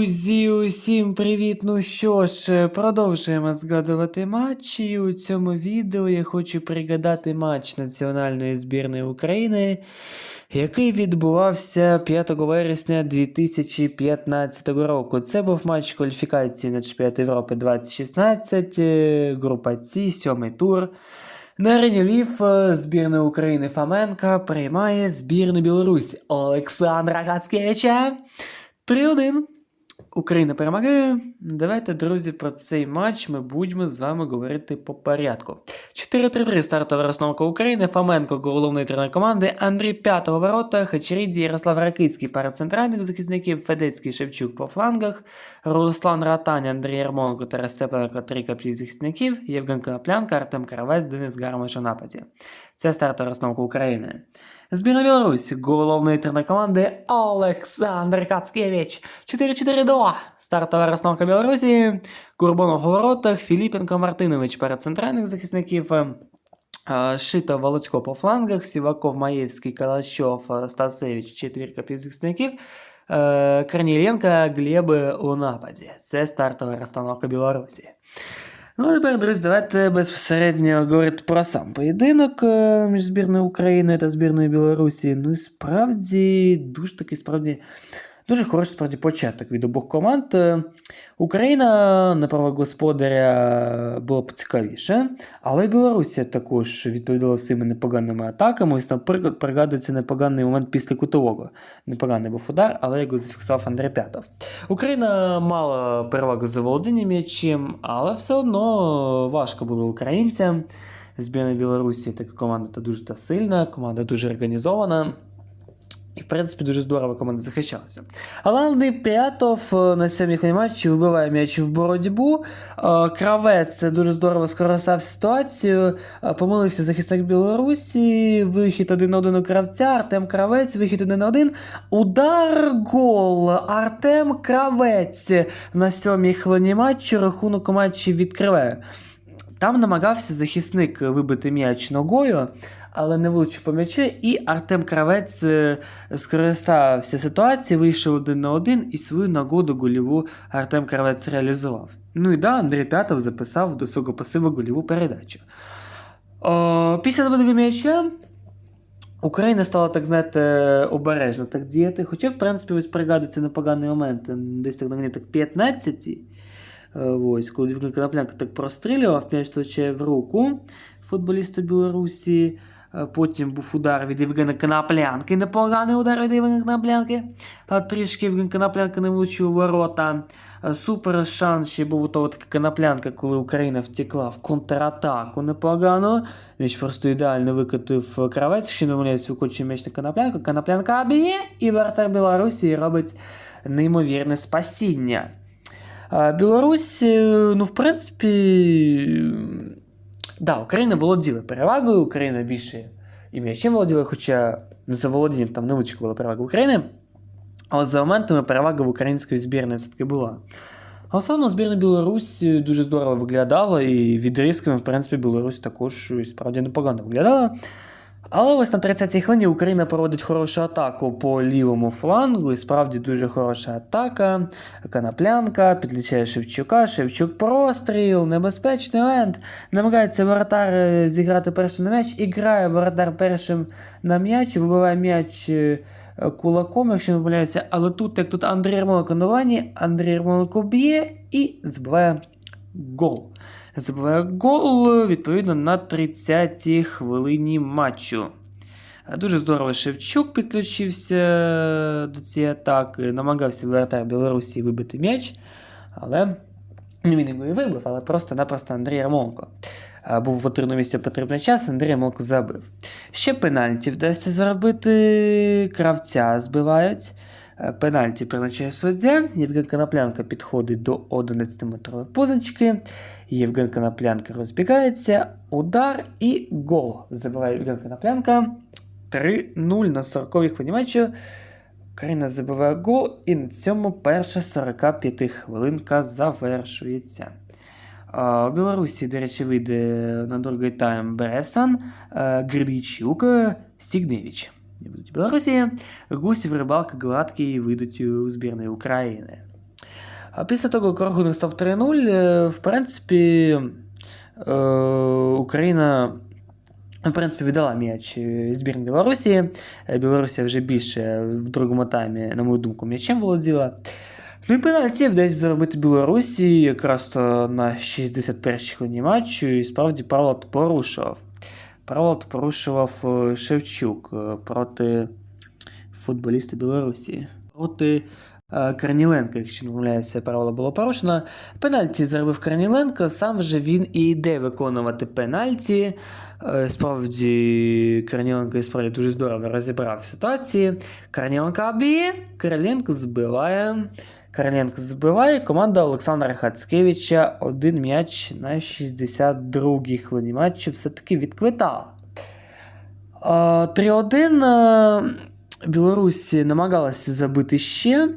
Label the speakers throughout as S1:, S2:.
S1: Друзі, усім привіт! Ну що ж, продовжуємо згадувати матчі. У цьому відео я хочу пригадати матч національної збірної України, який відбувався 5 вересня 2015 року. Це був матч кваліфікації на чемпіонат Європи 2016, е, група С, сьомий тур. На арені Львів е, збірна України Фоменка приймає збірну Білорусі Олександра Гацкевича. 3-1. Україна перемагає. Давайте, друзі, про цей матч ми будемо з вами говорити по порядку. 4-3-3 стартова розстановка України. Фоменко, головний тренер команди, Андрій П'ятого ворота, Хачеріді, Ярослав Ракицький пара центральних захисників, Федецький Шевчук по флангах, Руслан Ратань, Андрій Ярмоленко, Тарас Степаненко, три каплі захисників, Євген Коноплянка, Артем Кравець, Денис Гармаш у нападі. Це стартова розстановка України. Збірна Білорусі, головний тренер команди Олександр Кацкевич. 4-4-2. Стартова розстановка Білорусі. Курбанов у воротах, Філіпенко Мартинович перед центральних захисників. е, Шито Володько по флангах, Сіваков, Маєвський, Калачов, е, Стасевич, четвірка півзахисників. е, Корнієнко, Глеби у нападі. Це стартова розстановка Білорусі. Ну, а тепер, друзі, давайте безпосередньо говорити про сам поєдинок е, між збірною України та збірною Білорусі. Ну і справді дуже такий справді дуже хороший справді початок від обох команд. Е, Україна на право господаря була поцікавіше, але Білорусія також відповідала всіми непоганими атаками. Ось, наприклад, пригадується непоганий момент після кутового. Непоганий був удар, але його зафіксував Андрій П'ятов. Україна мала перевагу за володінням м'ячем, але все одно важко було українцям. Збірна Білорусі така команда та дуже та сильна, команда дуже організована. І, в принципі, дуже здорово команда захищалася. Але Андрій П'ятов е, на сьомій матчі вибиває м'яч в боротьбу. Е, Кравець дуже здорово скористав ситуацію. Е, Помилився захисник Білорусі. Вихід один на один у кравця. Артем Кравець, вихід один на один. Удар гол. Артем Кравець на сьомій хвилині матчу. Рахунок матчі відкриває. Там намагався захисник вибити м'яч ногою, але не влучив по м'ячу, і Артем Кравець е, скористався ситуацією, вийшов один на один і свою нагоду гольову Артем Кравець реалізував. Ну і да, Андрій П'ятов записав до свого пасиву гольову передачу. О, після забитого м'яча Україна стала, так знаєте, обережно так діяти. Хоча, в принципі, ось пригадується непоганий момент, десь так на так 15 Е, Ось, коли Євген Коноплянка так прострілював, м'яч точає в руку футболісту Білорусі. Е, Потім був удар від Євгена Коноплянки, непоганий удар від Євгена Коноплянки. Та трішки Євген Коноплянка не влучив ворота. Е, Супер шанс ще був того така Коноплянка, коли Україна втекла в контратаку непогано. М'яч просто ідеально викотив кравець, ще не помиляюсь, викочує м'яч на Коноплянку. Коноплянка б'є, і вратар Білорусі робить неймовірне спасіння. Білорусь, е, ну, в принципі, да, Україна володіла перевагою, Україна більше і м'ячем володіла, хоча за володінням там невеличка була перевага України. Але за моментами перевага в української збірної все-таки була. А основно збірна Білорусь дуже здорово виглядала, і відрізками, в принципі, Білорусь також справді непогано виглядала. Але ось на 30-й хвилині Україна проводить хорошу атаку по лівому флангу, і справді дуже хороша атака. Канаплянка, підлічає Шевчука, Шевчук простріл, небезпечний момент. Намагається воротар е, зіграти першим на м'яч, і грає воротар першим на м'яч, вибиває м'яч е, кулаком, якщо не помиляюся. Але тут, як тут Андрій Ярмоленко на вані, Андрій Ярмоленко б'є і забиває гол. Забиває гол відповідно на 30-й хвилині матчу. Дуже здорово Шевчук підключився до цієї атаки, намагався воротар Білорусі вибити м'яч, але ну, він його і вибив, але просто-напросто Андрій Ярмоленко. А, Був в потрібному місці потрібний час, Андрій Ярмоленко забив. Ще пенальті вдасться заробити, кравця збивають. Е, Пенальті призначає суддя. Євген Коноплянка підходить до 11-метрової позначки. Євген Коноплянка розбігається. Удар і гол. Забиває Євген Коноплянка. 3-0 на 40-й хвилині матчу. Україна забиває гол, і на цьому перша 45 хвилинка завершується. У Білорусі, до речі, вийде на другий тайм Бересан, е, Гридичук, е, Сігневич. Будуть Білорусі. Гусів, Рибалка, Гладкий вийдуть у збірної України. А після того, як рахунок став 3-0, е, в принципі, е, Україна. В принципі, віддала м'яч збірні Білорусі. Е, Білорусія вже більше в другому таймі, на мою думку, м'ячем володіла. Ну і пенальті вдається заробити Білорусі якраз то на 61-й хвилині матчу, і справді правила то порушував. Правила порушував е, Шевчук е, проти футболіста Білорусі. Проти е, Корніленка, якщо не помиляюся, правило було порушено. Пенальті заробив Корніленко, сам вже він і йде виконувати пенальті. Справді, Корніленко і справді дуже здорово розібрав в ситуації. Корніленко б'є, Короленко збиває. Короленко збиває. Команда Олександра Хацкевича один м'яч на 62-й хвилині матчу все-таки відквитала. Е, 3-1. е, Білорусь намагалася забити ще.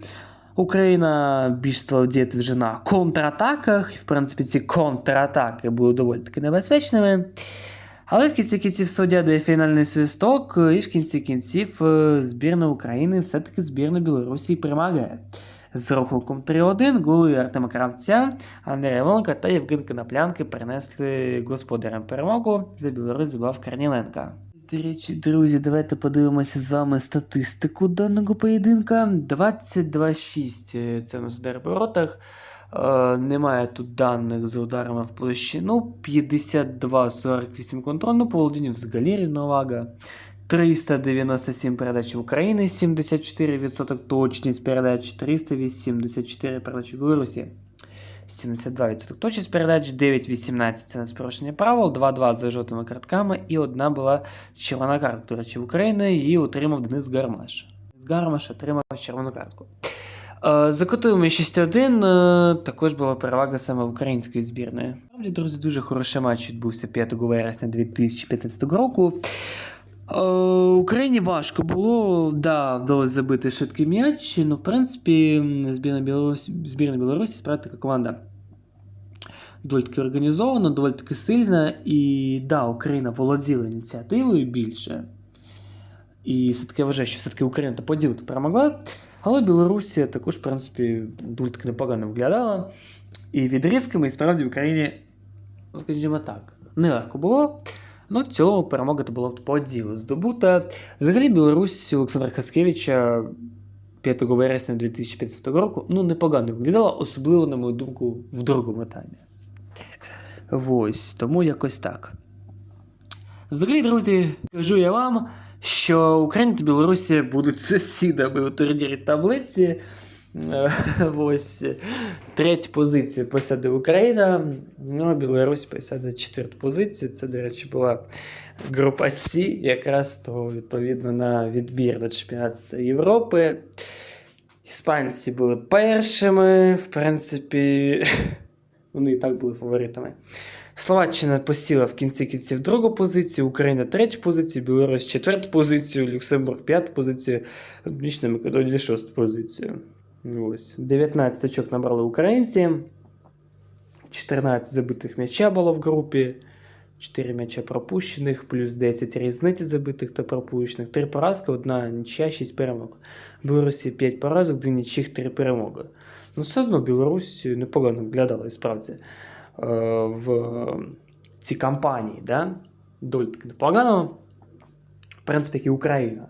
S1: Україна більш стала діяти вже на контратаках. І, в принципі, ці контратаки були доволі таки небезпечними. Але в кінці кінців суддя дає фінальний свисток, і в кінці кінців е, збірна України все-таки збірна Білорусі перемагає. З рахунком 3-1 голи Артема Кравця, Андрія Волка та Євген Коноплянки принесли господарям перемогу. За Білорусь забав Корніленка. До речі, друзі, давайте подивимося з вами статистику даного поєдинка. 22-6 е, це у нас удар по воротах. Е, немає тут даних з ударами в площину. 52-48 контрольну по володінню взагалі рівновага. 397 передач в Україні, 74% точність передач, 384 передачі в Білорусі. 72% точність передач, 9-18 це на порушення правил, 2-2 за жовтими картками і одна була червона картка. До речі, в Україні її отримав Денис Гармаш. Денис Гармаш отримав червону картку. За котовими 6-1 е, також була перевага саме української збірної. Правді, друзі, дуже хороший матч відбувся 5 вересня 2015 року. Е, Україні важко було, да, вдалося забити швидкий м'яч, але в принципі збірна Білорусі, збірна Білорусі справді така команда доволі таки організована, доволі таки сильна, і да, Україна володіла ініціативою більше. І все-таки я вважаю, що все-таки Україна та поділ перемогла. Але Білорусія також, в принципі, доволі таки непогано виглядала. І відрізками, і справді в Україні, ну, скажімо так, нелегко було. Ну, в цілому перемога то була по ділу здобута. Взагалі, Білорусь Олександра Хаскевича 5 вересня 2015 року ну, непогано виглядала, особливо, на мою думку, в другому таймі. Ось, тому якось так. Взагалі, друзі, кажу я вам, що Україна та Білорусі будуть сусідами у турнірі таблиці. Е, Ось третю позицію посяде Україна, ну Білорусь посяде четверту позицію. Це, до речі, була група С, якраз то відповідно на відбір на чемпіонат Європи. Іспанці були першими, в принципі, вони і так були фаворитами. Словаччина посіла в кінці кінців другу позицію, Україна третю позицію, Білорусь четверту позицію, Люксембург п'яту позицію, Північна Македонія шосту позицію. Ось. 19 очок набрали українці, 14 забитих м'яча було в групі, 4 м'яча пропущених, плюс 10 різниці забитих та пропущених, 3 поразки, 1 нічия, 6 перемог. Білорусі 5 поразок, 2 нічих, 3 перемоги. Ну, все одно Білорусь непогано виглядала і справді е, в цій кампанії, да? доволі таки непогано. В принципі, як і Україна.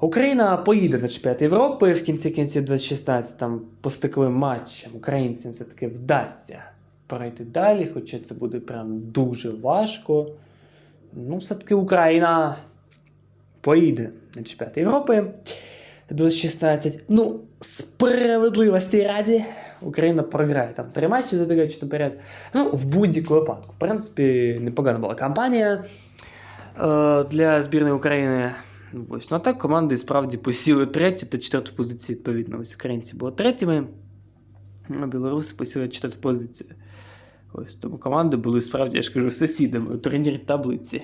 S1: Україна поїде на чемпіонат Європи в кінці кінців 2016 там по стиковим матчам українцям все-таки вдасться перейти далі, хоча це буде прям дуже важко. Ну, все-таки Україна поїде на чемпіонат Європи 2016. Ну, справедливості раді, Україна програє там три матчі, забігаючи наперед. Ну, в будь-якому випадку. В принципі, непогана була кампанія е, для збірної України. Ось. Ну а так команди справді посіли третю та четверту позицію відповідно. Ось українці були третіми, а білоруси посіли четверту позицію. Ось тому команди були справді, я ж кажу, сусідами у турнірі таблиці.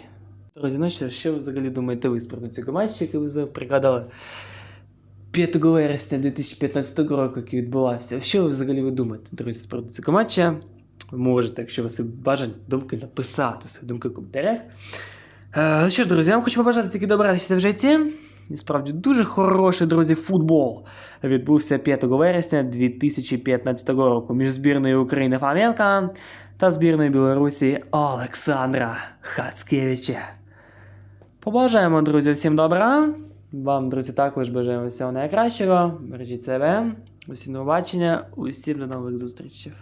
S1: Друзі, ну що, що взагалі думаєте ви приводу цього матчу, який ви пригадали 5 вересня 2015 року, який відбувався? Що ви взагалі ви думаєте, друзі, з приводу цього? Ви можете, якщо у вас є бажання думки, написати свої думки в коментарях. Е, Ну що, друзі, я вам хочу побажати тільки добра всі в житті. І справді дуже хороший, друзі, футбол відбувся 5 вересня 2015 року між збірною України Фоменка та збірною Білорусі Олександра Хацкевича. Побажаємо, друзі, всім добра. Вам, друзі, також бажаємо всього найкращого. Бережіть себе. Усім до побачення. Усім до нових зустрічей.